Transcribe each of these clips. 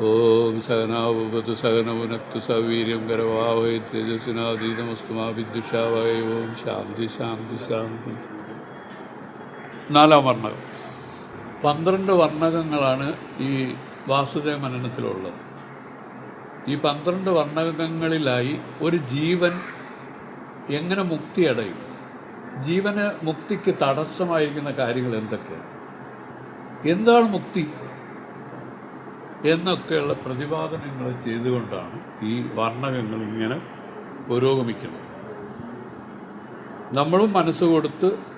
ഓം സഹനാവതു സഹനവുനക്തു സവീര്യം കരവാവൈ തേജസ്സിനാതീതമസ്തുമാ വിദ്യുഷാവായ ഓം ശാന്തി ശാന്തി ശാന്തി. നാലാം വർണകം. പന്ത്രണ്ട് വർണകങ്ങളാണ് ഈ വാസുദേവ മനനത്തിലുള്ളത്. ഈ പന്ത്രണ്ട് വർണകങ്ങളിലായി ഒരു ജീവൻ എങ്ങനെ മുക്തി അടയും? ജീവന് മുക്തിക്ക് തടസ്സമായിരിക്കുന്ന കാര്യങ്ങൾ എന്തൊക്കെയാണ്? എന്താണ് മുക്തി? എന്നൊക്കെയുള്ള പ്രതിപാദനങ്ങൾ ചെയ്തുകൊണ്ടാണ് ഈ വർണകങ്ങൾ ഇങ്ങനെ പുരോഗമിക്കുന്നത്. നമ്മളും മനസ്സ് കൊടുത്ത്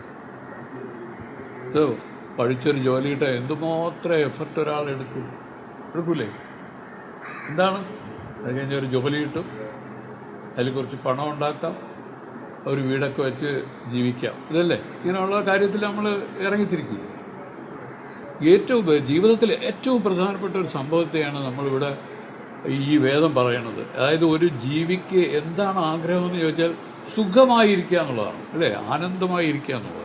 പഠിച്ചൊരു ജോലിയുടെ എന്തുമാത്രം എഫർട്ട് ഒരാൾ എടുക്കും. എടുക്കൂലേ? എന്താണ്? അത് കഴിഞ്ഞ് ഒരു ജോലി കിട്ടും. അതിൽ കുറച്ച് പണം ഉണ്ടാക്കാം. ഒരു വീടൊക്കെ വെച്ച് ജീവിക്കാം. ഇതല്ലേ? ഇങ്ങനെയുള്ള കാര്യത്തിൽ നമ്മൾ ഇറങ്ങിത്തിരിക്കും. ഏറ്റവും ജീവിതത്തിലെ ഏറ്റവും പ്രധാനപ്പെട്ട ഒരു സംഭവത്തെയാണ് നമ്മളിവിടെ ഈ വേദം പറയണത്. അതായത് ഒരു ജീവിക്ക് എന്താണ് ആഗ്രഹം എന്ന് ചോദിച്ചാൽ സുഖമായിരിക്കുക എന്നുള്ളതാണ്. അല്ലേ? ആനന്ദമായിരിക്കുക എന്നുള്ളത്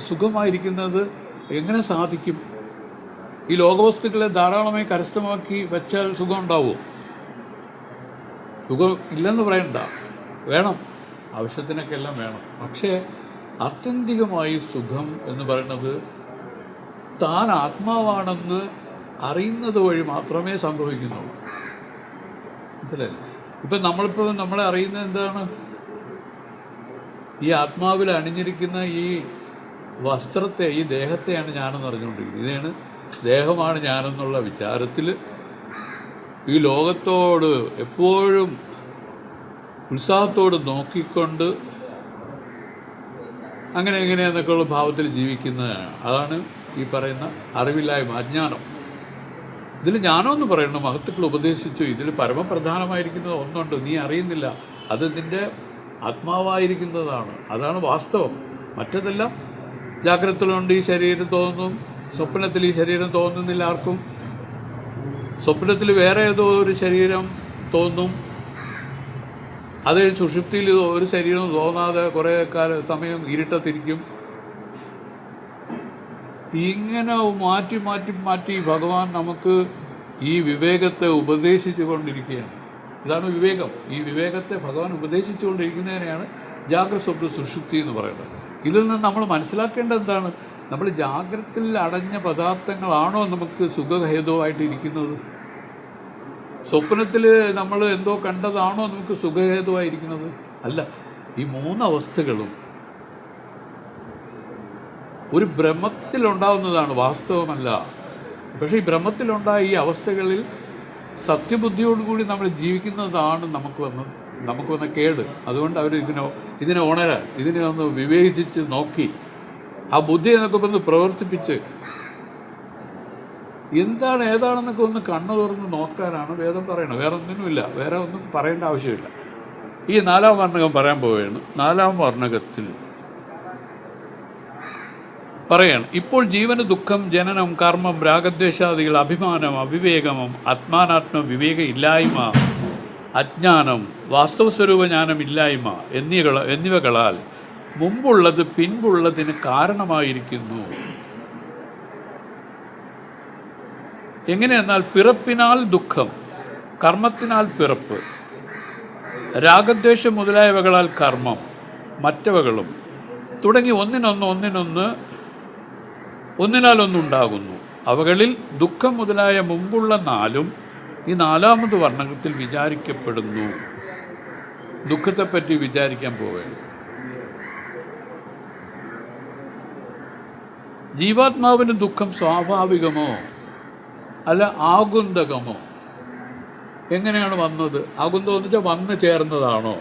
സുഖമായിരിക്കുന്നത് എങ്ങനെ സാധിക്കും? ഈ ലോകവസ്തുക്കളെ ധാരാളമായി കരസ്ഥമാക്കി വെച്ചാൽ സുഖം ഉണ്ടാവുമോ സുഖം ഇല്ലെന്ന് പറയണ്ട. വേണം. ആവശ്യത്തിനൊക്കെ എല്ലാം വേണം. പക്ഷേ ആത്യന്തികമായി സുഖം എന്ന് പറയുന്നത് താൻ ആത്മാവാണെന്ന് അറിയുന്നത് വഴി മാത്രമേ സംഭവിക്കുന്നുള്ളൂ. മനസ്സിലായില്ലേ? ഇപ്പം നമ്മളിപ്പോൾ നമ്മളെ അറിയുന്നത് എന്താണ്? ഈ ആത്മാവിൽ അണിഞ്ഞിരിക്കുന്ന ഈ വസ്ത്രത്തെ ഈ ദേഹത്തെയാണ് ഞാനെന്ന് അറിഞ്ഞുകൊണ്ടിരിക്കുന്നത്. ഇതാണ് ദേഹമാണ് ഞാനെന്നുള്ള വിചാരത്തിൽ ഈ ലോകത്തോട് എപ്പോഴും ഉത്സാഹത്തോട് നോക്കിക്കൊണ്ട് അങ്ങനെ എങ്ങനെയെന്നൊക്കെയുള്ള ഭാവത്തിൽ ജീവിക്കുന്നതാണ് അതാണ് ഈ പറയുന്ന അറിവില്ലായ്മ അജ്ഞാനം. ഇതിൽ ജ്ഞാനമെന്ന് പറയുന്നത് മഹത്തുക്കൾ ഉപദേശിച്ചു ഇതിൽ പരമപ്രധാനമായിരിക്കുന്നത് ഒന്നുണ്ട് നീ അറിയുന്നില്ല. അത് നിന്റെ ആത്മാവായിരിക്കുന്നതാണ്. അതാണ് വാസ്തവം. മറ്റതെല്ലാം? ജാഗ്രതയിലുണ്ട് ഈ ശരീരം തോന്നും. സ്വപ്നത്തിൽ ഈ ശരീരം തോന്നുന്നില്ല ആർക്കും. സ്വപ്നത്തിൽ വേറെ ഏതോ ഒരു ശരീരം തോന്നും. അത് സുഷുപ്തിയിൽ ഒരു ശരീരം തോന്നാതെ കുറേ കാല സമയം ഇരുട്ടത്തിരിക്കും. ഇങ്ങനെ മാറ്റി മാറ്റി മാറ്റി ഭഗവാൻ നമുക്ക് ഈ വിവേകത്തെ ഉപദേശിച്ചു കൊണ്ടിരിക്കുകയാണ് ഇതാണ് വിവേകം. ഈ വിവേകത്തെ ഭഗവാൻ ഉപദേശിച്ചു കൊണ്ടിരിക്കുന്നതിനെയാണ് ജാഗ്രത സ്വപ്ന സുഷുപ്തി എന്ന് പറയുന്നത്. ഇതിൽ നിന്ന് നമ്മൾ മനസ്സിലാക്കേണ്ട എന്താണ്? നമ്മൾ ജാഗ്രതയിൽ അടഞ്ഞ പദാർത്ഥങ്ങളാണോ നമുക്ക് സുഖഹേതുവായിട്ട് ഇരിക്കുന്നത്? സ്വപ്നത്തിൽ നമ്മൾ എന്തോ കണ്ടതാണോ നമുക്ക് സുഖഹേതുവായിരിക്കുന്നത് അല്ല ഈ മൂന്നവസ്ഥകളും ഒരു ഭ്രമത്തിലുണ്ടാവുന്നതാണ് വാസ്തവമല്ല. പക്ഷേ ഈ ഭ്രമത്തിലുണ്ടായ ഈ അവസ്ഥകളിൽ സത്യബുദ്ധിയോടുകൂടി നമ്മൾ ജീവിക്കുന്നതാണ് നമുക്ക് വന്ന് നമുക്ക് വന്ന കേട്. അതുകൊണ്ട് അവർ ഇതിനെ ഇതിനെ ഉണരാൻ ഇതിനെ ഒന്ന് വിവേചിച്ച് നോക്കി ആ ബുദ്ധി എന്നൊക്കെ ഒന്ന് പ്രവർത്തിപ്പിച്ച് എന്താണ് ഏതാണെന്നൊക്കെ ഒന്ന് കണ്ണു തുറന്ന് നോക്കാനാണ് വേദം പറയണത് വേറെ ഒന്നിനുമില്ല വേറെ ഒന്നും പറയേണ്ട ആവശ്യമില്ല. ഈ നാലാം വർണകം പറയാൻ പോവുകയാണ്. നാലാം വർണകത്തിൽ പറയാണ് ഇപ്പോൾ ജീവന് ദുഃഖം ജനനം കർമ്മം രാഗദ്വേഷാദികൾ അഭിമാനം അവിവേകമം ആത്മാനാത്മ വിവേക ഇല്ലായ്മ അജ്ഞാനം വാസ്തവസ്വരൂപ ജ്ഞാനം ഇല്ലായ്മ എന്നിവ എന്നിവകളാൽ മുമ്പുള്ളത് പിൻപുള്ളതിന് കാരണമായിരിക്കുന്നു. എങ്ങനെയെന്നാൽ പിറപ്പിനാൽ ദുഃഖം കർമ്മത്തിനാൽ പിറപ്പ് രാഗദ്വേഷം മുതലായവകളാൽ കർമ്മം മറ്റവകളും തുടങ്ങി ഒന്നിനൊന്ന് ഒന്നിനൊന്ന് ഒന്നിനാൽ ഒന്നുണ്ടാകുന്നു അവകളിൽ ദുഃഖം മുതലായ മുമ്പുള്ള നാലും ഈ നാലാമത് വർണത്തിൽ വിചാരിക്കപ്പെടുന്നു. ദുഃഖത്തെപ്പറ്റി വിചാരിക്കാൻ പോവുകയാണ്. ജീവാത്മാവിന് ദുഃഖം സ്വാഭാവികമോ? അല്ല ആകുന്തകമോ? എങ്ങനെയാണ് വന്നത്? ആകുന്തം എന്ന് വെച്ചാൽ വന്നു ചേർന്നതാണോ?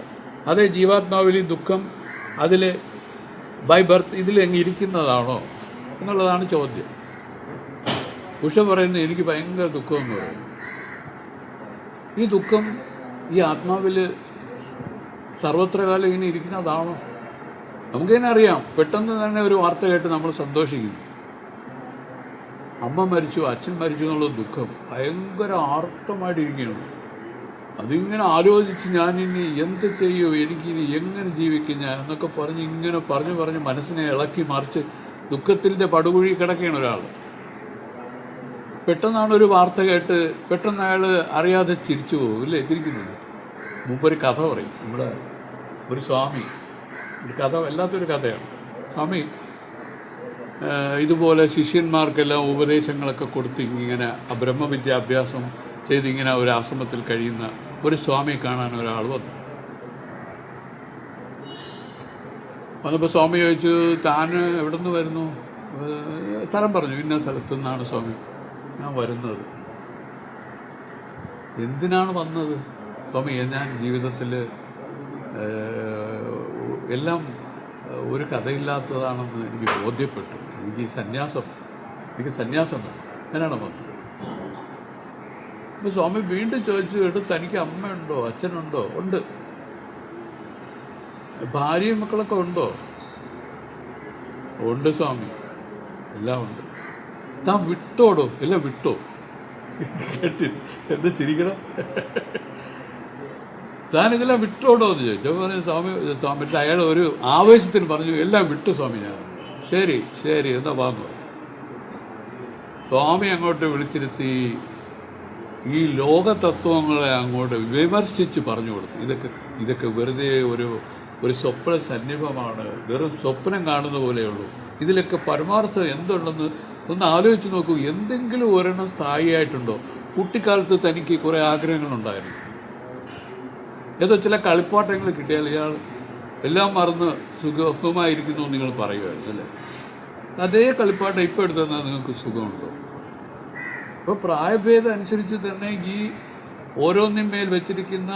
അതേ ജീവാത്മാവിൽ ഈ ദുഃഖം അതിൽ ബൈ ബർത്ത് ഇതിൽ എങ്ങ് ഇരിക്കുന്നതാണോ? എന്നുള്ളതാണ് ചോദ്യം. ഉഷ പറയുന്നത് എനിക്ക് ഭയങ്കര ദുഃഖമെന്ന് പറയും ഈ ദുഃഖം ഈ ആത്മാവിൽ സർവത്രകാലം ഇങ്ങനെ ഇരിക്കുന്നതാണോ? നമുക്കിങ്ങനെ അറിയാം. പെട്ടെന്ന് തന്നെ ഒരു വാർത്ത കേട്ട് നമ്മൾ സന്തോഷിക്കും അമ്മ മരിച്ചു അച്ഛൻ മരിച്ചു എന്നുള്ള ദുഃഖം ഭയങ്കര ആർത്തമായിട്ടിരിക്കുകയാണ് അതിങ്ങനെ ആലോചിച്ച് ഞാനിനി എന്ത് ചെയ്യും? എനിക്കിനി എങ്ങനെ ജീവിക്കും ഞാൻ? എന്നൊക്കെ പറഞ്ഞ് ഇങ്ങനെ പറഞ്ഞു പറഞ്ഞ് മനസ്സിനെ ഇളക്കി മറിച്ച് ദുഃഖത്തിന്റെ പടുകുഴി കിടക്കുകയാണ് ഒരാൾ. പെട്ടെന്നാണ് ഒരു വാർത്ത കേട്ട് പെട്ടെന്ന് അയാൾ അറിയാതെ ചിരിച്ചു പോകും. ഇല്ലേ? ചിരിക്കുന്നില്ല. മുമ്പൊരു കഥ പറയും. നമ്മുടെ ഒരു സ്വാമി. ഒരു കഥ വല്ലാത്തൊരു കഥയാണ്. സ്വാമി ഇതുപോലെ ശിഷ്യന്മാർക്കെല്ലാം ഉപദേശങ്ങളൊക്കെ കൊടുത്ത് ഇങ്ങനെ ബ്രഹ്മവിദ്യാഭ്യാസം ചെയ്തിങ്ങനെ ഒരു ആശ്രമത്തിൽ കഴിയുന്ന ഒരു സ്വാമിയെ കാണാൻ ഒരാൾ വന്നു. വന്നപ്പോൾ സ്വാമി ചോദിച്ചു താൻ എവിടെ നിന്ന് വരുന്നു സ്ഥലം പറഞ്ഞു. ഇന്ന സ്ഥലത്തു നിന്നാണ് സ്വാമി. ഞാൻ വരുന്നത്. എന്തിനാണ് വന്നത്? സ്വാമി ഞാൻ ജീവിതത്തിൽ എല്ലാം ഒരു കഥയില്ലാത്തതാണെന്ന് എനിക്ക് ബോധ്യപ്പെട്ടു. എനിക്ക് സന്യാസം എനിക്ക് സന്യാസം അങ്ങനെയാണ് വന്നത്. അപ്പോൾ സ്വാമി വീണ്ടും ചോദിച്ചു കേട്ടു തനിക്ക് അമ്മയുണ്ടോ? അച്ഛനുണ്ടോ? ഉണ്ട്. ഭാര്യയും മക്കളൊക്കെ ഉണ്ടോ? ഉണ്ട് സ്വാമി. എല്ലാം ഉണ്ട്. താൻ വിട്ടോടോ? എല്ലാം വിട്ടോ? എന്താ ചിരിക്കണം? താൻ ഇതെല്ലാം വിട്ടോടോ എന്ന് ചോദിച്ചു. പറഞ്ഞു സ്വാമി സ്വാമി അയാൾ ഒരു ആവേശത്തിന് പറഞ്ഞു എല്ലാം വിട്ടു സ്വാമി ഞാൻ. ശരി ശരി എന്നാ വാങ്ങു സ്വാമി അങ്ങോട്ട് വിളിച്ചിരുത്തി ഈ ലോകതത്വങ്ങളെ അങ്ങോട്ട് വിമർശിച്ച് പറഞ്ഞു കൊടുത്തു. ഇതൊക്കെ ഇതൊക്കെ വെറുതെ ഒരു ഒരു സ്വപ്ന സന്നിഭമാണ്. വെറും സ്വപ്നം കാണുന്ന പോലെയുള്ളൂ ഇതിലൊക്കെ പരമാർത്ഥം എന്തുണ്ടെന്ന് ഒന്ന് ആലോചിച്ച് നോക്കൂ. എന്തെങ്കിലും ഒരെണ്ണം സ്ഥായിയായിട്ടുണ്ടോ? കുട്ടിക്കാലത്ത് തനിക്ക് കുറേ ആഗ്രഹങ്ങളുണ്ടായിരുന്നു. ഏതോ ചില കളിപ്പാട്ടങ്ങൾ കിട്ടിയാൽ ഇയാൾ എല്ലാം മറന്ന് സുഖമായിരിക്കുന്നു എന്ന് നിങ്ങൾ പറയുമായിരുന്നു അല്ലേ? അതേ കളിപ്പാട്ടം ഇപ്പോൾ എടുത്തു തന്നാൽ നിങ്ങൾക്ക് സുഖമുണ്ടോ? അപ്പോൾ പ്രായഭേദം അനുസരിച്ച് തന്നെ ഈ ഓരോന്നിന്മേൽ വെച്ചിരിക്കുന്ന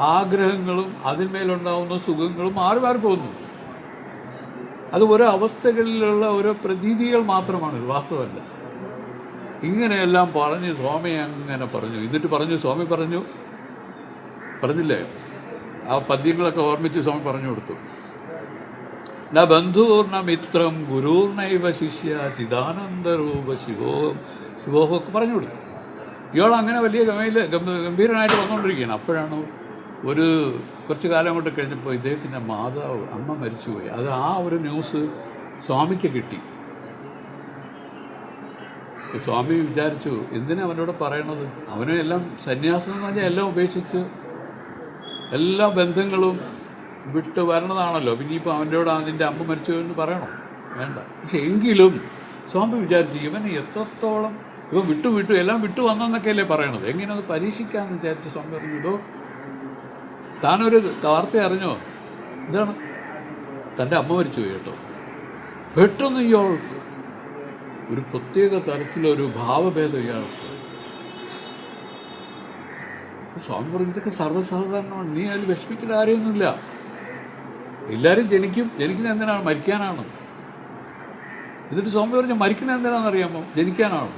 ആഗ്രഹങ്ങളും അതിന്മേലുണ്ടാവുന്ന സുഖങ്ങളും മാറി മാറി പോകുന്നു? അത് ഓരോ അവസ്ഥകളിലുള്ള ഓരോ പ്രതീതികൾ മാത്രമാണ് വാസ്തവമല്ല. ഇങ്ങനെയെല്ലാം പറഞ്ഞ് സ്വാമി അങ്ങനെ പറഞ്ഞു. എന്നിട്ട് പറഞ്ഞു സ്വാമി പറഞ്ഞു പറഞ്ഞില്ലേ? ആ പദ്യങ്ങളൊക്കെ ഓർമ്മിച്ച് സ്വാമി പറഞ്ഞു കൊടുത്തു. ന ബന്ധൂർണ മിത്രം ഗുരുർണൈവ ശിഷ്യ ചിദാനന്ദരൂപ ശിവോഹം ശിവോഹമൊക്കെ പറഞ്ഞു കൊടുത്തു. ഇയാൾ അങ്ങനെ വലിയ ഗമയിൽ ഗംഭീരനായിട്ട് വന്നുകൊണ്ടിരിക്കുകയാണ്. അപ്പോഴാണ് ഒരു കുറച്ച് കാലം കൊണ്ട് കഴിഞ്ഞപ്പോൾ ഇദ്ദേഹത്തിന്റെ മാതാവ് അമ്മ മരിച്ചുപോയി. അത് ആ ഒരു ന്യൂസ് സ്വാമിക്ക് കിട്ടി. സ്വാമി വിചാരിച്ചു എന്തിനാ അവനോട് പറയണത്? അവനെ എല്ലാം സന്യാസം എന്ന് പറഞ്ഞാൽ എല്ലാം ഉപേക്ഷിച്ച് എല്ലാ ബന്ധങ്ങളും വിട്ട് വരണതാണല്ലോ. പിന്നെ ഇപ്പോൾ അവന്റെ കൂടെ അതിന്റെ അമ്മ മരിച്ചു എന്ന് പറയണോ? വേണ്ട. പക്ഷെ എങ്കിലും സ്വാമി വിചാരിച്ചു ഇവന് എത്രത്തോളം ഇവൻ വിട്ടു വിട്ടു എല്ലാം വിട്ടു വന്നെന്നൊക്കെയല്ലേ പറയണത്? എങ്ങനെ അത് പരീക്ഷിക്കാമെന്ന് വിചാരിച്ച് സ്വാമി പറഞ്ഞു താനൊരു വാർത്ത അറിഞ്ഞോ? എന്താണ് തന്റെ അമ്മ മരിച്ചു പോയി കേട്ടോ. പെട്ടെന്ന് ഇയാൾ ഒരു പ്രത്യേക തരത്തിലൊരു ഭാവഭേദം ഇയാൾക്ക്. സ്വാമി പറഞ്ഞു ഇതൊക്കെ സർവസാധാരണമാണ്. നീ അതിൽ വിഷമിക്കേണ്ട കാര്യമൊന്നുമില്ല. എല്ലാവരും ജനിക്കും. ജനിക്കുന്ന എന്തിനാണ്? മരിക്കാനാണ്. എന്നിട്ട് സ്വാമി പറഞ്ഞു മരിക്കുന്ന എന്തിനാണെന്ന് അറിയാമോ? ജനിക്കാനാണ്.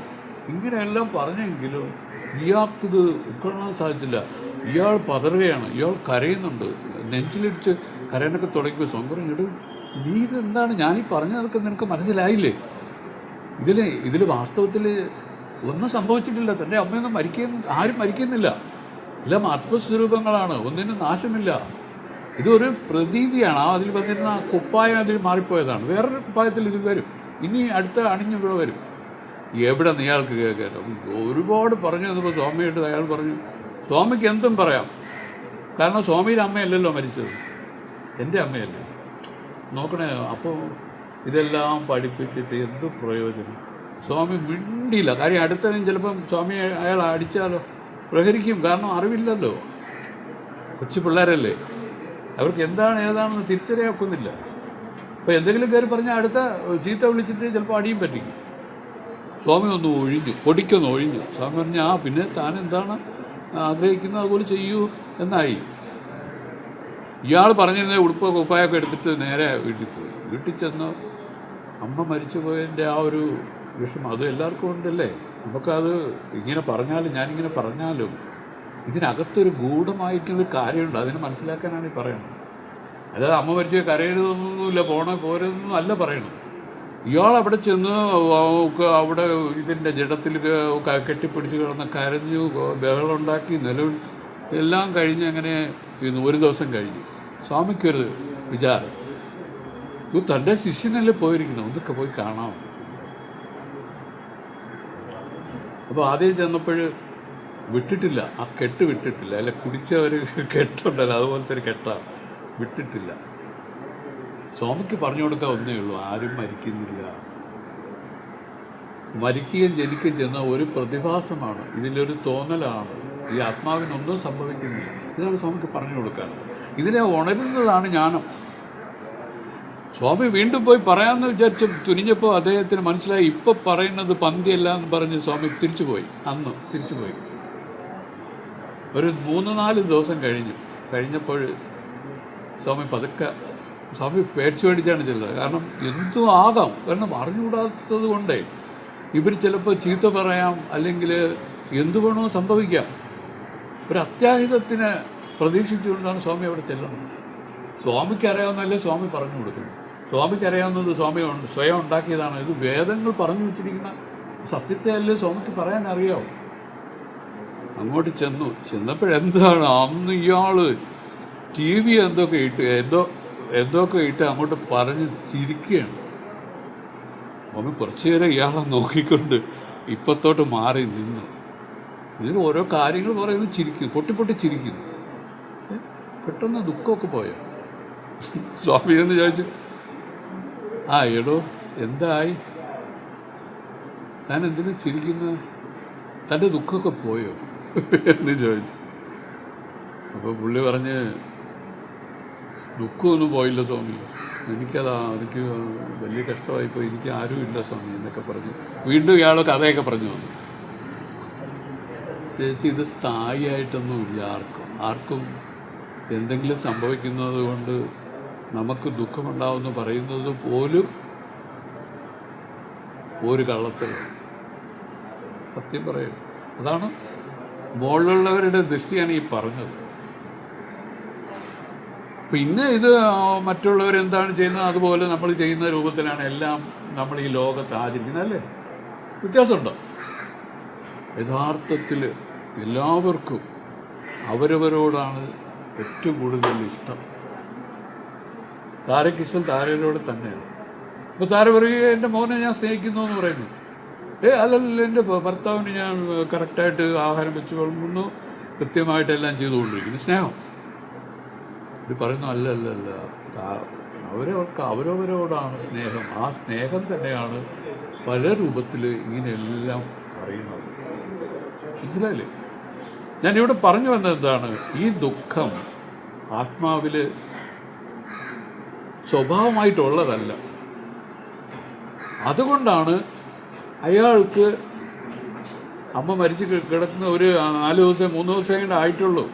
ഇങ്ങനെയെല്ലാം പറഞ്ഞെങ്കിലും ഇയാൾക്കിത് ഉൾക്കൊള്ളാൻ സാധിച്ചില്ല. ഇയാൾ പതറുകയാണ്. ഇയാൾ കരയുന്നുണ്ട്. നെഞ്ചിലിടിച്ച് കരയാനൊക്കെ തുടങ്ങിയപ്പോൾ സ്വന്തം പറഞ്ഞു നീ ഇത് എന്താണ് ഞാനീ പറഞ്ഞതൊക്കെ നിനക്ക് മനസ്സിലായില്ലേ? ഇതിൽ ഇതിൽ വാസ്തവത്തിൽ ഒന്നും സംഭവിച്ചിട്ടില്ല. തന്റെ അമ്മയൊന്നും മരിക്കുന്ന ആരും മരിക്കുന്നില്ല. എല്ലാം ആത്മസ്വരൂപങ്ങളാണ്. ഒന്നിനും നാശമില്ല. ഇതൊരു പ്രതീതിയാണ്. ആ അതിൽ വന്നിരുന്ന കുപ്പായം അതിൽ മാറിപ്പോയതാണ്. വേറൊരു കുപ്പായത്തിൽ ഇതിൽ വരും. ഇനി അടുത്ത അണിഞ്ഞു വരും. എവിടെ നീയാൾക്ക് കേൾക്കാനോ ഒരുപാട് പറഞ്ഞു തന്നപ്പോൾ സ്വാമിയായിട്ട് അയാൾ പറഞ്ഞു. സ്വാമിക്ക് എന്തും പറയാം. കാരണം സ്വാമിയുടെ അമ്മയല്ലല്ലോ മരിച്ചത്. എന്റെ അമ്മയല്ല? നോക്കണേ അപ്പോൾ ഇതെല്ലാം പഠിപ്പിച്ചിട്ട് എന്ത് പ്രയോജനം? സ്വാമി മിണ്ടിയില്ല. കാര്യം അടുത്തതും ചിലപ്പം സ്വാമി അയാൾ അടിച്ചാലോ പ്രഹരിക്കും. കാരണം അറിവില്ലല്ലോ. കൊച്ചു പിള്ളേരല്ലേ. അവർക്ക് എന്താണ് ഏതാണെന്ന് തിരിച്ചറിയാക്കുന്നില്ല. അപ്പോൾ എന്തെങ്കിലും കയറി പറഞ്ഞാൽ അടുത്ത ചീത്ത വിളിച്ചിട്ട് ചിലപ്പോൾ അടിയും പറ്റിക്കും. സ്വാമി ഒന്ന് ഒഴിഞ്ഞു. പൊടിക്കൊന്ന് ഒഴിഞ്ഞു. സ്വാമി പറഞ്ഞു ആ പിന്നെ താൻ എന്താണ് ആഗ്രഹിക്കുന്നത് അതുപോലെ ചെയ്യൂ എന്നായി. ഇയാൾ പറഞ്ഞിരുന്ന ഉടുപ്പ് കുപ്പായൊക്കെ എടുത്തിട്ട് നേരെ വീട്ടിൽ പോയി. വീട്ടിൽ ചെന്ന് അമ്മ മരിച്ചു പോയതിന്റെ ആ ഒരു വിഷമം അത് എല്ലാവർക്കും ഉണ്ടല്ലേ? നമുക്കത് ഇങ്ങനെ പറഞ്ഞാലും ഞാനിങ്ങനെ പറഞ്ഞാലും ഇതിനകത്തൊരു ഗൂഢമായിട്ടൊരു കാര്യമുണ്ട്. അതിനെ മനസ്സിലാക്കാനാണ് ഈ പറയുന്നത് അല്ലാതെ അമ്മ മരിച്ചു കരയരുതൊന്നുമില്ല പോണേ പോരുതെന്നും അല്ല പറയണത്. ഇയാൾ അവിടെ ചെന്ന് അവിടെ ഇതിന്റെ ജഡത്തിൽ കെട്ടിപ്പിടിച്ച് കിടന്ന് കരഞ്ഞു ബഹളമുണ്ടാക്കി നിലവിൽ എല്ലാം കഴിഞ്ഞ് അങ്ങനെ ഒരു ദിവസം കഴിഞ്ഞു. സ്വാമിക്കൊരു വിചാരം. ഇത് തന്റെ ശിഷ്യനല്ലേ പോയിരിക്കണം ഒന്നൊക്കെ പോയി കാണാം. അപ്പോൾ ആദ്യം ചെന്നപ്പോൾ വിട്ടിട്ടില്ല. ആ കെട്ട് വിട്ടിട്ടില്ല. അല്ല കുടിച്ച ഒരു കെട്ടുണ്ടല്ലോ. അതുപോലത്തെ ഒരു കെട്ടാണ്. വിട്ടിട്ടില്ല. സ്വാമിക്ക് പറഞ്ഞു കൊടുക്കാൻ ഒന്നേ ഉള്ളൂ ആരും മരിക്കുന്നില്ല. മരിക്കുകയും ജനിക്കുകയും ചെന്ന ഒരു പ്രതിഭാസമാണ് ഇതിലൊരു തോന്നലാണ്. ഈ ആത്മാവിനൊന്നും സംഭവിക്കുന്നില്ല. ഇതാണ് സ്വാമിക്ക് പറഞ്ഞു കൊടുക്കാൻ. ഇതിനെ ഉണരുന്നതാണ് ജ്ഞാനം. സ്വാമി വീണ്ടും പോയി പറയാമെന്ന് വിചാരിച്ച് തുനിഞ്ഞപ്പോൾ അദ്ദേഹത്തിന് മനസ്സിലായി ഇപ്പം പറയുന്നത് പന്തിയല്ല എന്ന് പറഞ്ഞ് സ്വാമി തിരിച്ചുപോയി. അന്ന് തിരിച്ചുപോയി. ഒരു മൂന്ന് നാല് ദിവസം കഴിഞ്ഞു. കഴിഞ്ഞപ്പോൾ സ്വാമി പതുക്കെ സ്വാമി പേടിച്ചു പേടിച്ചാണ് ചെല്ലുന്നത്. കാരണം എന്തും ആകാം കാരണം അറിഞ്ഞുകൂടാത്തത് കൊണ്ടേ ഇവർ ചിലപ്പോൾ ചീത്ത പറയാം അല്ലെങ്കിൽ എന്തു വേണോ സംഭവിക്കാം. ഒരു അത്യാഹിതത്തിന് പ്രതീക്ഷിച്ചുകൊണ്ടാണ് സ്വാമി അവിടെ ചെല്ലുന്നത്. സ്വാമിക്ക് അറിയാവുന്നതല്ലേ സ്വാമി പറഞ്ഞു കൊടുക്കുന്നു സ്വാമിക്ക് അറിയാവുന്നത് സ്വാമി സ്വയം ഉണ്ടാക്കിയതാണ്. ഇത് വേദങ്ങൾ പറഞ്ഞു വെച്ചിരിക്കുന്ന സത്യത്തെ അല്ലേ സ്വാമിക്ക് പറയാൻ അറിയാവും. അങ്ങോട്ട് ചെന്നു. ചെന്നപ്പോഴെന്താണ്? അന്ന് ഇയാൾ ടി വി എന്തൊക്കെ ഇട്ട് എന്തോ എന്തൊക്കെ ഇട്ട് അങ്ങോട്ട് പറഞ്ഞ് തിരിക്കുകയാണ്. മമ്മി കുറച്ചു നേരം ഇയാളെ നോക്കിക്കൊണ്ട് ഇപ്പത്തോട്ട് മാറി നിന്നു. ഇതിന് ഓരോ കാര്യങ്ങൾ പറയുന്നു ചിരിക്കുന്നു പൊട്ടി പൊട്ടി ചിരിക്കുന്നു. പെട്ടെന്ന് ദുഃഖമൊക്കെ പോയോ? സ്വാമി എന്ന് ചോദിച്ചു ആ എടോ എന്തായി? താൻ എന്തിനു ചിരിക്കുന്നത് തന്റെ ദുഃഖമൊക്കെ പോയോ? എന്ന് ചോദിച്ചു. അപ്പോൾ പുള്ളി പറഞ്ഞ് ദുഃഖമൊന്നും പോയില്ല സ്വാമി. എനിക്കതാ എനിക്ക് വലിയ കഷ്ടമായിപ്പോയി. എനിക്ക് ഇല്ല സ്വാമി എന്നൊക്കെ പറഞ്ഞു. വീണ്ടും ഇയാൾ കഥയൊക്കെ പറഞ്ഞു വന്നു. ചേച്ചി ഇത് സ്ഥായിയായിട്ടൊന്നും ഇല്ല ആർക്കും. ആർക്കും എന്തെങ്കിലും സംഭവിക്കുന്നത് കൊണ്ട് നമുക്ക് ദുഃഖമുണ്ടാവുമെന്ന് പറയുന്നത് പോലും ഒരു കള്ളത്തിൽ സത്യം പറയും അതാണ് മുകളിലുള്ളവരുടെ ദൃഷ്ടിയാണ് ഈ പറഞ്ഞത്. പിന്നെ ഇത് മറ്റുള്ളവരെന്താണ് ചെയ്യുന്നത്? അതുപോലെ നമ്മൾ ചെയ്യുന്ന രൂപത്തിലാണ് എല്ലാം നമ്മൾ ഈ ലോകത്ത് ആചരിക്കുന്നത് അല്ലേ? വ്യത്യാസമുണ്ടോ? യഥാർത്ഥത്തിൽ എല്ലാവർക്കും അവരവരോടാണ് ഏറ്റവും കൂടുതൽ ഇഷ്ടം. താരക്കിഷ്ടം താരയോട് തന്നെയാണ്. അപ്പോൾ താര പറയുക എന്റെ മോനെ ഞാൻ സ്നേഹിക്കുന്നു എന്ന് പറയുന്നു ഏ അല്ലല്ല എന്റെ ഭർത്താവിന് ഞാൻ കറക്റ്റായിട്ട് ആഹാരം വെച്ച് കൊള്ളുന്നു കൃത്യമായിട്ടെല്ലാം ചെയ്തുകൊണ്ടിരിക്കുന്നു. സ്നേഹം. ഇത് പറയുന്നു അല്ല അല്ല അല്ല. അവരവർക്ക് അവരവരോടാണ് സ്നേഹം. ആ സ്നേഹം തന്നെയാണ് പല രൂപത്തിൽ ഇങ്ങനെയെല്ലാം അറിയുന്നത് മനസ്സിലായില്ലേ? ഞാനിവിടെ പറഞ്ഞു വന്നത് എന്താണ്? ഈ ദുഃഖം ആത്മാവിൽ സ്വഭാവമായിട്ടുള്ളതല്ല. അതുകൊണ്ടാണ് അയാൾക്ക് അമ്മ മരിച്ച് കിടക്കുന്ന ഒരു നാല് ദിവസം മൂന്ന് ദിവസം കൂടെ ആയിട്ടുള്ളൂ.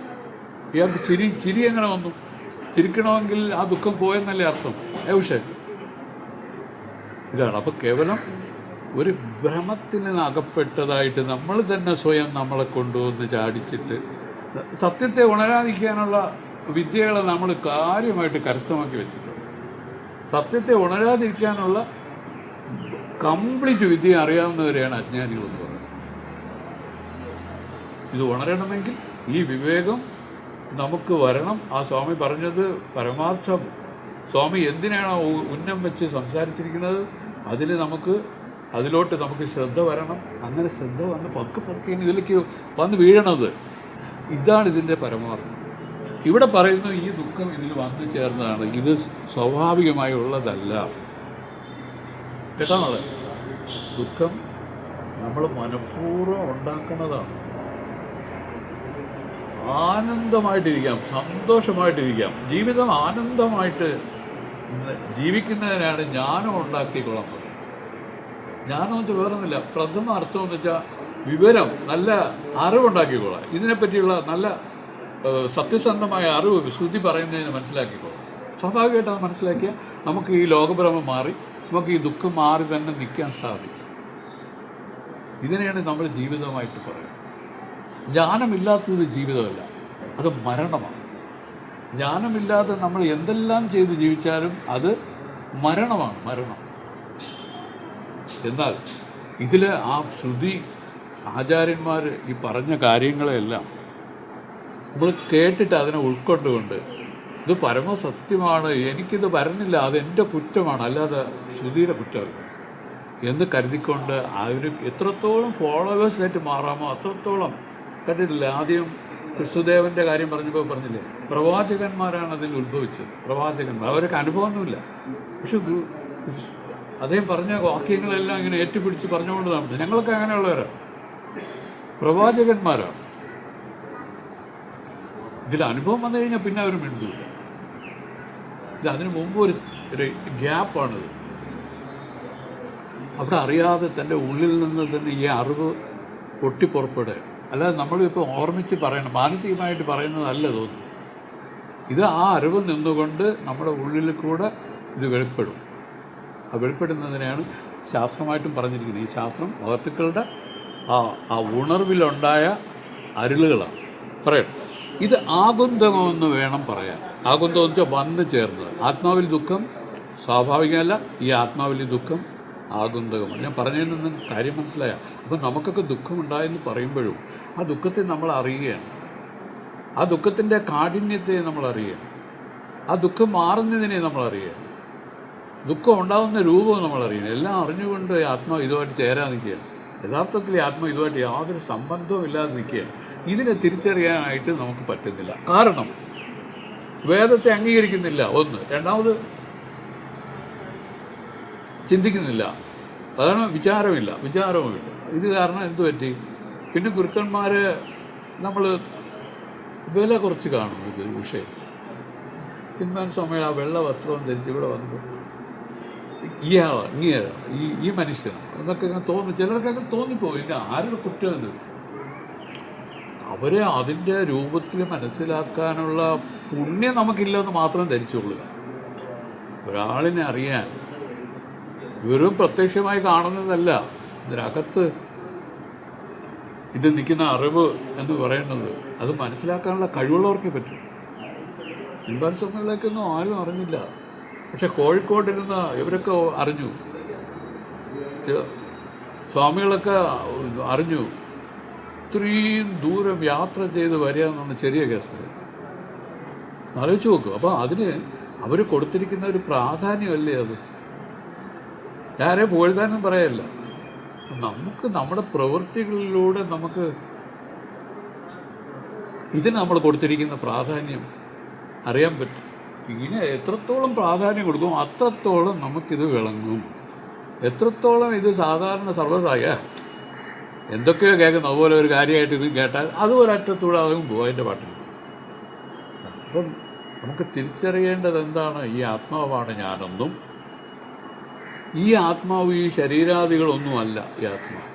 ഇയാൾക്ക് ചിരി ചിരി എങ്ങനെ വന്നു? ചിരിക്കണമെങ്കിൽ ആ ദുഃഖം പോയെന്നല്ലേ അർത്ഥം. ഏ ഇതാണ്. അപ്പോൾ കേവലം ഒരു ഭ്രമത്തിന് അകപ്പെട്ടതായിട്ട് നമ്മൾ തന്നെ സ്വയം നമ്മളെ കൊണ്ടുവന്ന് ചാടിച്ചിട്ട് സത്യത്തെ ഉണരാതിരിക്കാനുള്ള വിദ്യകളെ നമ്മൾ കാര്യമായിട്ട് കരസ്ഥമാക്കി വെച്ചിട്ടുണ്ട്. സത്യത്തെ ഉണരാതിരിക്കാനുള്ള കംപ്ലീറ്റ് വിദ്യ അറിയാവുന്നവരെയാണ് അജ്ഞാനികൾ എന്ന് പറയുന്നത്. ഇത് ഉണരണമെങ്കിൽ ഈ വിവേകം നമുക്ക് വരണം. ആ സ്വാമി പറഞ്ഞത് പരമാർത്ഥം. സ്വാമി എന്തിനാണ് ഉന്നം വെച്ച് സംസാരിച്ചിരിക്കുന്നത്? അതിന് നമുക്ക് അതിലോട്ട് നമുക്ക് ശ്രദ്ധ വരണം. അങ്ങനെ ശ്രദ്ധ വന്ന് പക്ക് പതുക്കെ ഇതിലേക്ക് വന്ന് വീഴണത് ഇതാണ് ഇതിന്റെ പരമാർത്ഥം. ഇവിടെ പറയുന്നു ഈ ദുഃഖം ഇതിൽ വന്നു ചേർന്നതാണ്. ഇത് സ്വാഭാവികമായി ഉള്ളതല്ല. കേട്ടാണത് ദുഃഖം നമ്മൾ മനഃപൂർവം ഉണ്ടാക്കുന്നതാണ്. ആനന്ദമായിട്ടിരിക്കാം സന്തോഷമായിട്ടിരിക്കാം. ജീവിതം ആനന്ദമായിട്ട് ജീവിക്കുന്നതിനാണ് ജ്ഞാനം ഉണ്ടാക്കിക്കൊള്ളുന്നത്. ജ്ഞാനം എന്ന് വേറൊന്നുമില്ല. പ്രഥമ അർത്ഥം എന്ന് വെച്ചാൽ വിവരം നല്ല അറിവുണ്ടാക്കിക്കൊള്ളാം ഇതിനെപ്പറ്റിയുള്ള നല്ല സത്യസന്ധമായ അറിവ് ശ്രുതി പറയുന്നതിന് മനസ്സിലാക്കിക്കോളാം സ്വാഭാവികമായിട്ട് അത് മനസ്സിലാക്കിയാൽ നമുക്ക് ഈ ലോകഭ്രമം മാറി നമുക്ക് ഈ ദുഃഖം മാറി തന്നെ നിൽക്കാൻ സാധിക്കും. ഇതിനെയാണ് നമ്മൾ ജീവിതമായിട്ട് പറയുന്നത്. ജ്ഞാനമില്ലാത്തത് ജീവിതമല്ല. അത് മരണമാണ്. ജ്ഞാനമില്ലാതെ നമ്മൾ എന്തെല്ലാം ചെയ്ത് ജീവിച്ചാലും അത് മരണമാണ് മരണം. എന്നാൽ ഇതിൽ ആ ശ്രുതി ആചാര്യന്മാർ ഈ പറഞ്ഞ കാര്യങ്ങളെല്ലാം നമ്മൾ കേട്ടിട്ട് അതിനെ ഉൾക്കൊണ്ടുകൊണ്ട് ഇത് പരമസത്യമാണ് എനിക്കിത് വരണില്ല അതെന്റെ കുറ്റമാണ് അല്ലാതെ ശ്രുതിയുടെ കുറ്റമല്ല. എന്ന് കരുതിക്കൊണ്ട് അവർ എത്രത്തോളം ഫോളോവേഴ്സായിട്ട് മാറാമോ അത്രത്തോളം കണ്ടിട്ടില്ല? ആദ്യം ക്രിസ്തുദേവന്റെ കാര്യം പറഞ്ഞപ്പോൾ പറഞ്ഞില്ലേ? പ്രവാചകന്മാരാണ് അതിൽ ഉത്ഭവിച്ചത്. പ്രവാചകന്മാർ. അവർക്ക് അനുഭവമൊന്നുമില്ല. പക്ഷെ അദ്ദേഹം പറഞ്ഞ വാക്യങ്ങളെല്ലാം ഇങ്ങനെ ഏറ്റുപിടിച്ച് പറഞ്ഞുകൊണ്ട് നടന്നു ഞങ്ങളൊക്കെ അങ്ങനെയുള്ളവരാണ് പ്രവാചകന്മാരാണ്. ഇതിൽ അനുഭവം വന്നു കഴിഞ്ഞാൽ പിന്നെ അവർ മിണ്ടില്ല ഇത് അതിനു മുമ്പ് ഒരു ഗ്യാപ്പാണിത്. അവിടെ അറിയാതെ തന്റെ ഉള്ളിൽ നിന്ന് തന്നെ ഈ അറിവ് പൊട്ടിപ്പുറപ്പെടുക അല്ലാതെ നമ്മളിപ്പോൾ ഓർമ്മിച്ച് പറയണം. മാനസികമായിട്ട് പറയുന്നതല്ല തോന്നുന്നു. ഇത് ആ അറിവ് നിന്നുകൊണ്ട് നമ്മുടെ ഉള്ളിൽ കൂടെ ഇത് വെളിപ്പെടും. ആ വെളിപ്പെടുന്നതിനെയാണ് ശാസ്ത്രമായിട്ടും പറഞ്ഞിരിക്കുന്നത്. ഈ ശാസ്ത്രം മഹത്തുക്കളുടെ ആ ആ ഉണർവിലുണ്ടായ അരുളുകളാണ്. പറയട്ടെ ഇത് ആകുന്തകമെന്ന് വേണം പറയാൻ. ആകുന്തകം എന്ന് വെച്ചാൽ വന്ന് ചേർന്നത്. ആത്മാവിൽ ദുഃഖം സ്വാഭാവികമല്ല ഈ ആത്മാവിൽ ദുഃഖം ആകുന്തകമാണ്. ഞാൻ പറഞ്ഞതിൽ നിന്ന് കാര്യം മനസ്സിലായ. അപ്പം നമുക്കൊക്കെ ദുഃഖമുണ്ടായെന്ന് പറയുമ്പോഴും ആ ദുഃഖത്തെ നമ്മൾ അറിയുകയാണ്. ആ ദുഃഖത്തിന്റെ കാഠിന്യത്തെ നമ്മൾ അറിയുകയാണ്. ആ ദുഃഖം മാറുന്നതിനെ നമ്മൾ അറിയുകയാണ്. ദുഃഖം ഉണ്ടാകുന്ന രൂപവും നമ്മൾ അറിയണം എല്ലാം അറിഞ്ഞുകൊണ്ട് ആത്മാവ് ഇതുമായിട്ട് ചേരാൻ നിൽക്കുകയാണ്. യഥാർത്ഥത്തിൽ ആത്മ ഇതുമായിട്ട് യാതൊരു സംബന്ധവും ഇല്ലാതെ നിൽക്കുകയാണ്. ഇതിനെ തിരിച്ചറിയാനായിട്ട് നമുക്ക് പറ്റുന്നില്ല. കാരണം വേദത്തെ അംഗീകരിക്കുന്നില്ല. ഒന്ന്. രണ്ടാമത് ചിന്തിക്കുന്നില്ല. അതാണ് വിചാരമില്ല. വിചാരവുമില്ല. ഇത് കാരണം എന്തു പറ്റി പിന്നെ ഗുരുക്കന്മാരെ നമ്മൾ വില കുറച്ച് കാണും ഇത് വിഷയം. തിന്മാൻ സമയം ആ വെള്ള വസ്ത്രവും ധരിച്ച് ഇവിടെ വന്നു ഇയാളാ ഇങ്ങനെ ഈ ഈ മനുഷ്യൻ എന്നൊക്കെ ഇങ്ങനെ തോന്നി. ചിലർക്കൊക്കെ തോന്നിപ്പോകും ഇല്ല ആരുടെ കുറ്റം ഇത് അവരെ അതിന്റെ രൂപത്തിൽ മനസ്സിലാക്കാനുള്ള പുണ്യം നമുക്കില്ലെന്ന് മാത്രം ധരിച്ചുകൊള്ളുക ഒരാളിനെ അറിയാൻ വെറും പ്രത്യക്ഷമായി കാണുന്നതല്ല. ഇതിനകത്ത് ഇത് നിൽക്കുന്ന അറിവ് എന്ന് പറയുന്നത് അത് മനസ്സിലാക്കാനുള്ള കഴിവുള്ളവർക്കേ പറ്റും. ഇൻബാൻ സമയങ്ങളിലേക്കൊന്നും ആരും അറിഞ്ഞില്ല. പക്ഷെ കോഴിക്കോട്ടിരുന്ന ഇവരൊക്കെ അറിഞ്ഞു. സ്വാമികളൊക്കെ അറിഞ്ഞു. ഇത്രയും ദൂരം യാത്ര ചെയ്ത് വരിക എന്നാണ് ചെറിയ കേസ്. ആലോചിച്ച് നോക്കും. അപ്പോൾ അതിന് അവർ കൊടുത്തിരിക്കുന്ന ഒരു പ്രാധാന്യമല്ലേ അത്? ഞാനേ പുകഴ്ത്താനും പറയല്ല. നമുക്ക് നമ്മുടെ പ്രവൃത്തികളിലൂടെ നമുക്ക് ഇതിന് നമ്മൾ കൊടുത്തിരിക്കുന്ന പ്രാധാന്യം അറിയാൻ പറ്റും. ഇങ്ങനെ എത്രത്തോളം പ്രാധാന്യം കൊടുക്കും അത്രത്തോളം നമുക്കിത് വിളങ്ങും. എത്രത്തോളം ഇത് സാധാരണ സർവതായ എന്തൊക്കെയോ കേൾക്കുന്നു അതുപോലെ ഒരു കാര്യമായിട്ട് ഇത് കേട്ടാൽ അത് ഒരറ്റത്തൂടെ അതും പോകും അതിന്റെ പാട്ടിൽ അപ്പം നമുക്ക് തിരിച്ചറിയേണ്ടത് എന്താണ്? ഈ ആത്മാവാണ് ഞാനെന്നും ഈ ആത്മാവ് ഈ ശരീരാദികളൊന്നുമല്ല ഈ ആത്മാവ്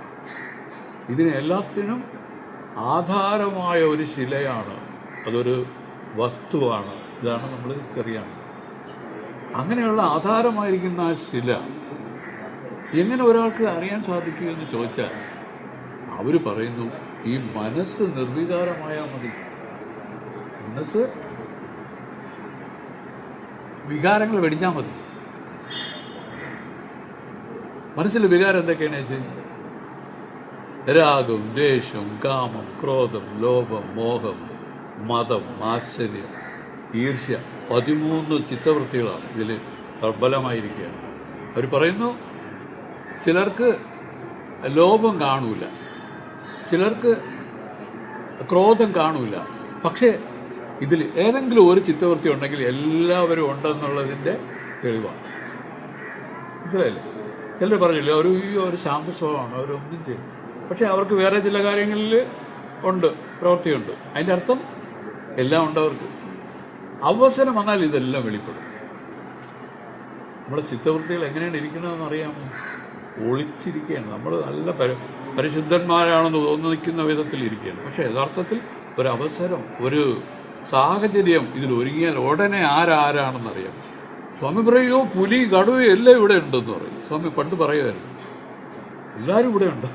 ഇതിനെല്ലാത്തിനും ആധാരമായ ഒരു ശിലയാണ്. അതൊരു വസ്തുവാണ്. ഇതാണ് നമ്മൾ ചെറിയ അങ്ങനെയുള്ള ആധാരമായിരിക്കുന്ന ആ ശില എങ്ങനെ ഒരാൾക്ക് അറിയാൻ സാധിക്കും എന്ന് ചോദിച്ചാൽ അവർ പറയുന്നു ഈ മനസ്സ് നിർവികാരമായാൽ മതി. മനസ്സ് വികാരങ്ങൾ വെടിഞ്ഞാൽ മതി. മനസ്സിൽ വികാരം എന്തൊക്കെയാണ് ചേച്ചി? രാഗം ദേഷ്യം കാമം ക്രോധം ലോഭം മോഹം മതം മാത്സര്യം ഈർഷ്യ പതിമൂന്ന് ചിത്തവൃത്തികളാണ് ഇതിൽ പ്രബലമായിരിക്കുകയാണ്. അവർ പറയുന്നു ചിലർക്ക് ലോഭം കാണൂല ചിലർക്ക് ക്രോധം കാണൂല. പക്ഷേ ഇതിൽ ഏതെങ്കിലും ഒരു ചിത്തവൃത്തി ഉണ്ടെങ്കിൽ എല്ലാവരും ഉണ്ടെന്നുള്ളതിന്റെ തെളിവാണ്. മനസ്സിലായില്ലേ? ചിലർ പറഞ്ഞില്ലേ ഒരു ഒരു ശാന്ത സ്വഭാവമാണ് അവരൊന്നും ചെയ്യും പക്ഷേ അവർക്ക് വേറെ ചില കാര്യങ്ങളിൽ ഉണ്ട് പ്രവൃത്തിയുണ്ട്. അതിന്റെ അർത്ഥം എല്ലാം ഉണ്ട് അവർക്ക്. അവസരം വന്നാൽ ഇതെല്ലാം വെളിപ്പെടും. നമ്മുടെ ചിത്തവൃത്തികൾ എങ്ങനെയാണ് ഇരിക്കുന്നതെന്ന് അറിയാമോ? ഒളിച്ചിരിക്കുകയാണ്. നമ്മൾ നല്ല പരി പരിശുദ്ധന്മാരാണെന്ന് തോന്നിക്കുന്ന വിധത്തിൽ ഇരിക്കുകയാണ്. പക്ഷേ യഥാർത്ഥത്തിൽ ഒരു അവസരം ഒരു സാഹചര്യം ഇതിൽ ഒരുങ്ങിയാൽ ഉടനെ ആരാരാണെന്നറിയാം സ്വാമി പറയുമോ പുലി കടുവ എല്ലാം ഇവിടെ ഉണ്ടെന്ന് പറയും. സ്വാമി പണ്ട് പറയുമായിരുന്നു. എല്ലാവരും ഇവിടെ ഉണ്ട്.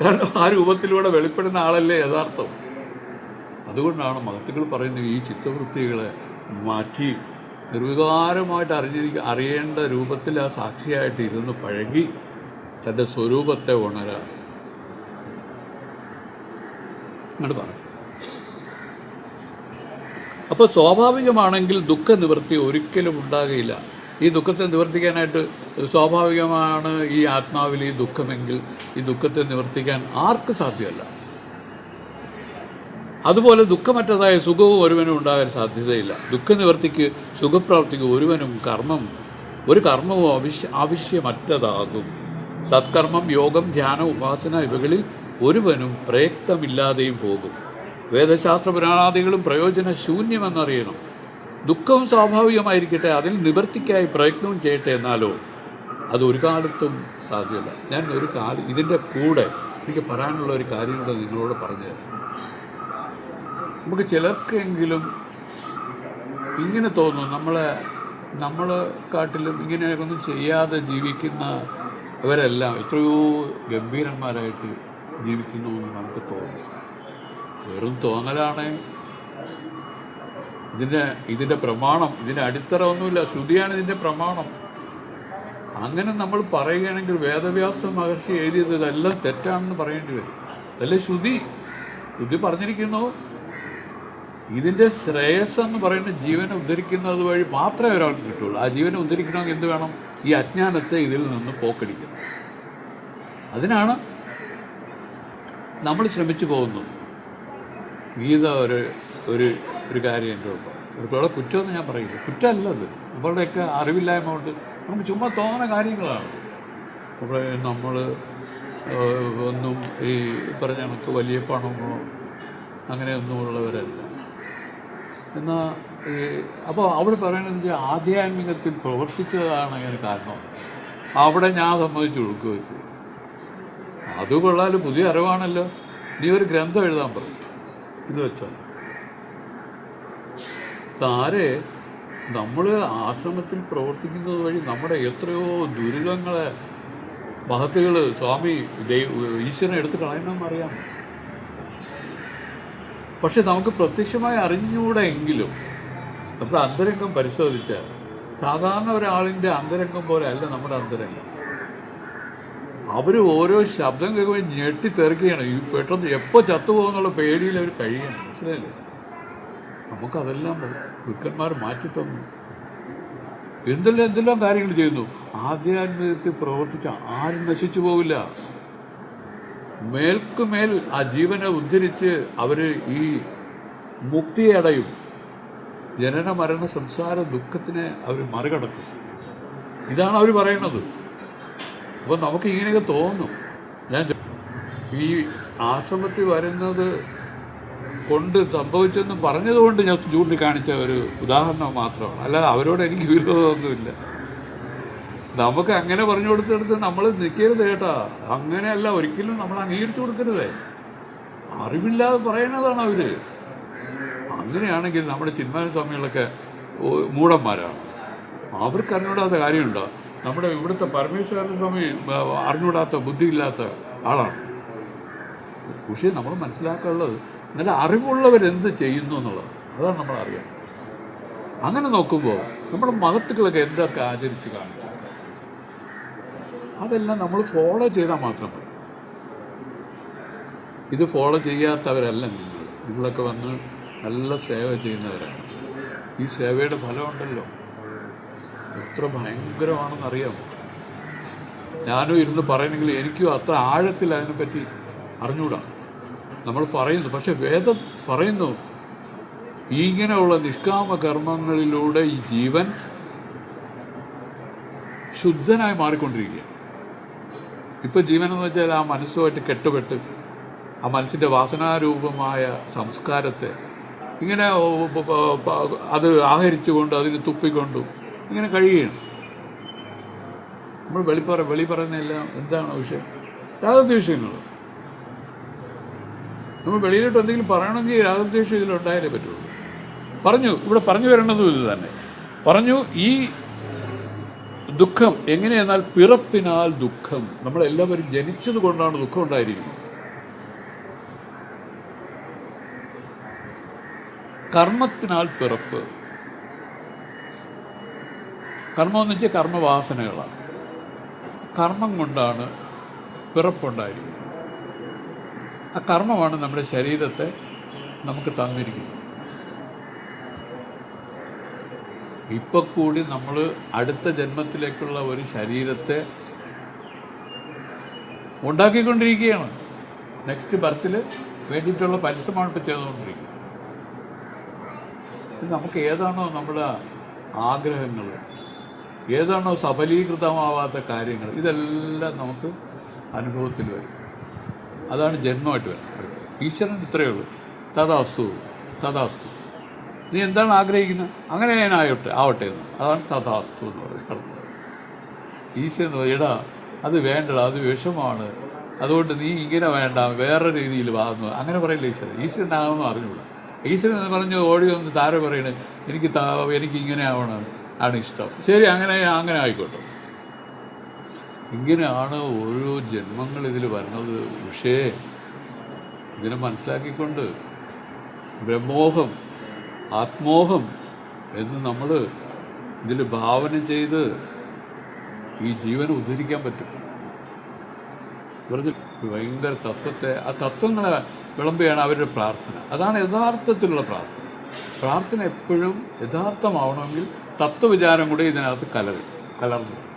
കാരണം ആ രൂപത്തിലൂടെ വെളിപ്പെടുന്ന ആളല്ലേ യഥാർത്ഥം. അതുകൊണ്ടാണ് മഹത്തുക്കൾ പറയുന്നത് ഈ ചിത്തവൃത്തികളെ മാറ്റി നിർവികാരമായിട്ട് അറിഞ്ഞിരിക്ക അറിയേണ്ട രൂപത്തിൽ ആ സാക്ഷിയായിട്ട് ഇരുന്ന് പഴകി തന്റെ സ്വരൂപത്തെ ഉണരാൻ. അങ്ങോട്ട് പറഞ്ഞു അപ്പോൾ സ്വാഭാവികമാണെങ്കിൽ ദുഃഖനിവൃത്തി ഒരിക്കലും ഉണ്ടാകില്ല. ഈ ദുഃഖത്തെ നിവർത്തിക്കാനായിട്ട് സ്വാഭാവികമാണ് ഈ ആത്മാവിൽ ഈ ദുഃഖമെങ്കിൽ ഈ ദുഃഖത്തെ നിവർത്തിക്കാൻ ആർക്ക് സാധ്യമല്ല? അതുപോലെ ദുഃഖമറ്റതായ സുഖവും ഒരുവനും ഉണ്ടാകാൻ സാധ്യതയില്ല. ദുഃഖനിവർത്തിക്ക് സുഖപ്രാപ്തിക്ക് ഒരുവനും കർമ്മം ഒരു കർമ്മവും ആവശ്യ ആവശ്യമറ്റതാകും. സത്കർമ്മം യോഗം ധ്യാനം ഉപാസന ഇവകളിൽ ഒരുവനും പ്രയക്തമില്ലാതെയും പോകും. വേദശാസ്ത്ര പുരാണാദികളും പ്രയോജന ശൂന്യമെന്നറിയണം ദുഃഖവും സ്വാഭാവികമായിരിക്കട്ടെ അതിൽ നിവർത്തിക്കായി പ്രയത്നവും ചെയ്യട്ടെ എന്നാലോ? അത് ഒരു കാലത്തും സാധ്യമല്ല. ഞാൻ ഒരു കാലം ഇതിന്റെ കൂടെ എനിക്ക് പറയാനുള്ള ഒരു കാര്യം കൂടെ നിങ്ങളോട് പറഞ്ഞു നമുക്ക് ചിലർക്കെങ്കിലും ഇങ്ങനെ തോന്നും നമ്മളെ നമ്മൾ കാട്ടിലും ഇങ്ങനെയൊന്നും ചെയ്യാതെ ജീവിക്കുന്ന അവരെല്ലാം എത്രയോ ഗംഭീരന്മാരായിട്ട് ജീവിക്കുന്നു എന്ന് നമുക്ക് തോന്നും. വെറും തോന്നലാണ്. ഇതിന്റെ ഇതിന്റെ പ്രമാണം ഇതിന്റെ അടിത്തറ ഒന്നുമില്ല. ശ്രുതിയാണ് ഇതിന്റെ പ്രമാണം. അങ്ങനെ നമ്മൾ പറയുകയാണെങ്കിൽ വേദവ്യാസ മഹർഷി എഴുതിയത് ഇതെല്ലാം തെറ്റാണെന്ന് പറയേണ്ടി വരും. അതല്ലേ ശ്രുതി? ശ്രുതി പറഞ്ഞിരിക്കുന്നു ഇതിന്റെ ശ്രേയസ് എന്ന് പറയുന്ന ജീവനെ ഉദ്ധരിക്കുന്നത് വഴി മാത്രമേ ഒരാൾക്ക് കിട്ടുള്ളൂ. ആ ജീവനെ ഉദ്ധരിക്കണമെങ്കിൽ എന്ത് വേണം? ഈ അജ്ഞാനത്തെ ഇതിൽ നിന്ന് പോക്കടിക്കണം. അതിനാണ് നമ്മൾ ശ്രമിച്ചു പോകുന്നത്. ഗീത ഒരു ഒരു ഒരു കാര്യം എന്റെ ഉള്ളു ഇവർക്കുള്ള കുറ്റമെന്ന് ഞാൻ പറയില്ല. കുറ്റമല്ല അത്. അവരുടെയൊക്കെ അറിവില്ലായ്മ കൊണ്ട് നമുക്ക് ചുമ്മാ തോന്നുന്ന കാര്യങ്ങളാണ്. അപ്പോൾ നമ്മൾ ഒന്നും ഈ പറഞ്ഞ കണക്ക് വലിയ പണമോ അങ്ങനെയൊന്നും ഉള്ളവരല്ല എന്നാൽ ഈ അപ്പോൾ അവിടെ പറയുന്നത് ആധ്യാത്മികത്തിൽ പ്രവർത്തിച്ചതാണ് അതിന് കാരണം. അവിടെ ഞാൻ സമ്മതിച്ചു കൊടുക്കുകയൊക്കെ അത് കൊള്ളാലും പുതിയ അറിവാണല്ലോ. നീ ഒരു ഗ്രന്ഥം എഴുതാൻ പറഞ്ഞു ഇത് വെച്ചോ. താരെ നമ്മൾ ആശ്രമത്തിൽ പ്രവർത്തിക്കുന്നത് വഴി നമ്മുടെ എത്രയോ ദുരിതങ്ങളെ മഹത്തുകൾ സ്വാമി ഈശ്വരനെ എടുത്ത് കളയണമെന്നറിയാം പക്ഷെ നമുക്ക് പ്രത്യക്ഷമായി അറിഞ്ഞുകൂടെ എങ്കിലും നമ്മുടെ അന്തരംഗം പരിശോധിച്ചാൽ സാധാരണ ഒരാളിന്റെ അന്തരംഗം പോലെ അല്ല നമ്മുടെ അന്തരംഗം. അവർ ഓരോ ശബ്ദം കേൾക്കുമ്പോൾ ഞെട്ടിത്തെറിക്കുകയാണ് ഈ പെട്ടെന്ന് എപ്പോൾ ചത്തുപോകുന്നുള്ള പേടിയിൽ അവർ കഴിയുകയാണ്. മനസ്സിലായില്ലേ? നമുക്കതെല്ലാം ഗുരുക്കന്മാർ മാറ്റിത്തന്നു എന്തെല്ലാം എന്തെല്ലാം കാര്യങ്ങൾ ചെയ്യുന്നു? ആധ്യാത്മികത്തിൽ പ്രവർത്തിച്ച ആരും നശിച്ചു പോവില്ല. മേൽക്കുമേൽ ആ ജീവനെ ഉദ്ധരിച്ച് അവർ ഈ മുക്തിയെ അടയും. ജനന മരണ സംസാര ദുഃഖത്തിനെ അവർ മറികടക്കും. ഇതാണ് അവർ പറയുന്നത്. അപ്പോൾ നമുക്ക് ഇങ്ങനെയൊക്കെ തോന്നും. ഞാൻ ഈ ആശ്രമത്തിൽ വരുന്നത് കൊണ്ട് സംഭവിച്ചെന്ന് പറഞ്ഞതുകൊണ്ട് ഞാൻ ചൂണ്ടിക്കാണിച്ച ഒരു ഉദാഹരണം മാത്രമാണ്. അല്ലാതെ അവരോട് എനിക്ക് വിരോധമൊന്നുമില്ല. നമുക്ക് അങ്ങനെ പറഞ്ഞു കൊടുത്തെടുത്ത് നമ്മൾ നിൽക്കരുത് കേട്ടാ. അങ്ങനെയല്ല ഒരിക്കലും നമ്മൾ അംഗീകരിച്ചു കൊടുക്കരുതേ. അറിവില്ലാതെ പറയുന്നതാണ് അവർ. അങ്ങനെയാണെങ്കിൽ നമ്മുടെ ചിന്മാന സ്വാമികളൊക്കെ മൂടന്മാരാണ് അവർക്ക് അറിഞ്ഞൂടാത്ത കാര്യമുണ്ടോ? നമ്മുടെ ഇവിടുത്തെ പരമേശ്വരൻ സ്വാമി അറിഞ്ഞൂടാത്ത ബുദ്ധിയില്ലാത്ത ആളാണ്. പക്ഷേ നമ്മൾ മനസ്സിലാക്കാനുള്ളത് നല്ല അറിവുള്ളവരെന്ത് ചെയ്യുന്നു എന്നുള്ളത്. അതാണ് നമ്മൾ അറിയാം അങ്ങനെ നോക്കുമ്പോൾ നമ്മുടെ മഹത്തുക്കളൊക്കെ എന്തൊക്കെ ആചരിച്ച് കാണിച്ചു? അതെല്ലാം നമ്മൾ ഫോളോ ചെയ്താൽ മാത്രം മതി. ഇത് ഫോളോ ചെയ്യാത്തവരല്ല നിങ്ങൾ നിങ്ങളൊക്കെ വന്ന് നല്ല സേവ ചെയ്യുന്നവരാണ്. ഈ സേവയുടെ ഫലമുണ്ടല്ലോ. എത്ര ഭയങ്കരമാണെന്നറിയാം ഞാനും ഇരുന്ന് പറയണമെങ്കിൽ എനിക്കും അത്ര ആഴത്തിൽ അതിനെപ്പറ്റി അറിഞ്ഞൂടാ. നമ്മൾ പറയുന്നു പക്ഷെ വേദം പറയുന്നു ഇങ്ങനെയുള്ള നിഷ്കാമ കർമ്മങ്ങളിലൂടെ ഈ ജീവൻ ശുദ്ധനായി മാറിക്കൊണ്ടിരിക്കുക ഇപ്പം ജീവൻ എന്ന് വെച്ചാൽ ആ മനസ്സുമായിട്ട് കെട്ടുപെട്ട് ആ മനസ്സിന്റെ വാസനാരൂപമായ സംസ്കാരത്തെ ഇങ്ങനെ അത് ആഹരിച്ചുകൊണ്ട് അതിന് തുപ്പിക്കൊണ്ടും ഇങ്ങനെ കഴിയുകയാണ്. നമ്മൾ വെളിപ്പറ വെളി പറയുന്നതെല്ലാം എന്താണ് വിഷയം? രാഗദ്വേഷങ്ങൾ. നമ്മൾ വെളിയിലോട്ട് എന്തെങ്കിലും പറയണമെങ്കിൽ രാഗദ്വേഷം ഇതിലുണ്ടായാലേ പറ്റുള്ളൂ. പറഞ്ഞു ഇവിടെ പറഞ്ഞു വരേണ്ടതും ഇത് തന്നെ. പറഞ്ഞു ഈ ദുഃഖം എങ്ങനെയെന്നാൽ പിറപ്പിനാൽ ദുഃഖം. നമ്മളെല്ലാവരും ജനിച്ചത് കൊണ്ടാണ് ദുഃഖം ഉണ്ടായിരിക്കുന്നത്. കർമ്മത്തിനാൽ പിറപ്പ്. കർമ്മം എന്ന് വെച്ചാൽ കർമ്മവാസനകളാണ്. കർമ്മം കൊണ്ടാണ് പിറപ്പുണ്ടായിരിക്കുന്നത്. ആ കർമ്മമാണ് നമ്മുടെ ശരീരത്തെ നമുക്ക് തന്നിരിക്കുന്നത്. ഇപ്പം കൂടി നമ്മൾ അടുത്ത ജന്മത്തിലേക്കുള്ള ഒരു ശരീരത്തെ ഉണ്ടാക്കിക്കൊണ്ടിരിക്കുകയാണ്. നെക്സ്റ്റ് ബർത്തിൽ വേണ്ടിയിട്ടുള്ള പരിശ്രമമാണ് ഇപ്പോൾ ചെയ്തുകൊണ്ടിരിക്കുന്നത്. നമുക്ക് ഏതാണോ നമ്മുടെ ആഗ്രഹങ്ങൾ ഏതാണോ സഫലീകൃതമാവാത്ത കാര്യങ്ങൾ ഇതെല്ലാം നമുക്ക് അനുഭവത്തിൽ വരും. അതാണ് ജന്മമായിട്ട് വരുന്നത്. ഈശ്വരൻ ഇത്രയേ ഉള്ളൂ. തഥാസ്തു തഥാസ്തു. നീ എന്താണ് ആഗ്രഹിക്കുന്നത്? അങ്ങനെ ഞാൻ ആയോട്ടെ ആവട്ടെ എന്ന്. അതാണ് തഥാസ്തു എന്ന് പറയുന്നത്. ഈശ്വരൻ എടാ അത് വേണ്ടടാ അത് വിഷമാണ്. അതുകൊണ്ട് നീ ഇങ്ങനെ വേണ്ട വേറെ രീതിയിൽ വാങ്ങുന്നു അങ്ങനെ പറയില്ല ഈശ്വരൻ? ഈശ്വരനാകുമെന്ന് അറിഞ്ഞുകൂടാ. ഈശ്വരൻ എന്ന് പറഞ്ഞു ഓടി വന്ന് താര പറയണേ എനിക്ക് താ എനിക്ക് ഇങ്ങനെ ആവണം. ആണ് ഇഷ്ടം ശരി അങ്ങനെ അങ്ങനെ ആയിക്കോട്ടെ. ഇങ്ങനെയാണ് ഓരോ ജന്മങ്ങൾ ഇതിൽ വരുന്നത്. പക്ഷേ ഇതിനെ മനസ്സിലാക്കിക്കൊണ്ട് ബ്രഹ്മോഹം ആത്മോഹം എന്ന് നമ്മൾ ഇതിൽ ഭാവന ചെയ്ത് ഈ ജീവനെ ഉദ്ധരിക്കാൻ പറ്റും. പറഞ്ഞ ഭയങ്കര തത്വത്തെ ആ തത്വങ്ങളെ വിളമ്പുകയാണ് അവരുടെ പ്രാർത്ഥന. അതാണ് യഥാർത്ഥത്തിലുള്ള പ്രാർത്ഥന. പ്രാർത്ഥന എപ്പോഴും യഥാർത്ഥമാവണമെങ്കിൽ തത്വവിചാരം കൂടെ ഇതിനകത്ത് കലരും കലർന്നു.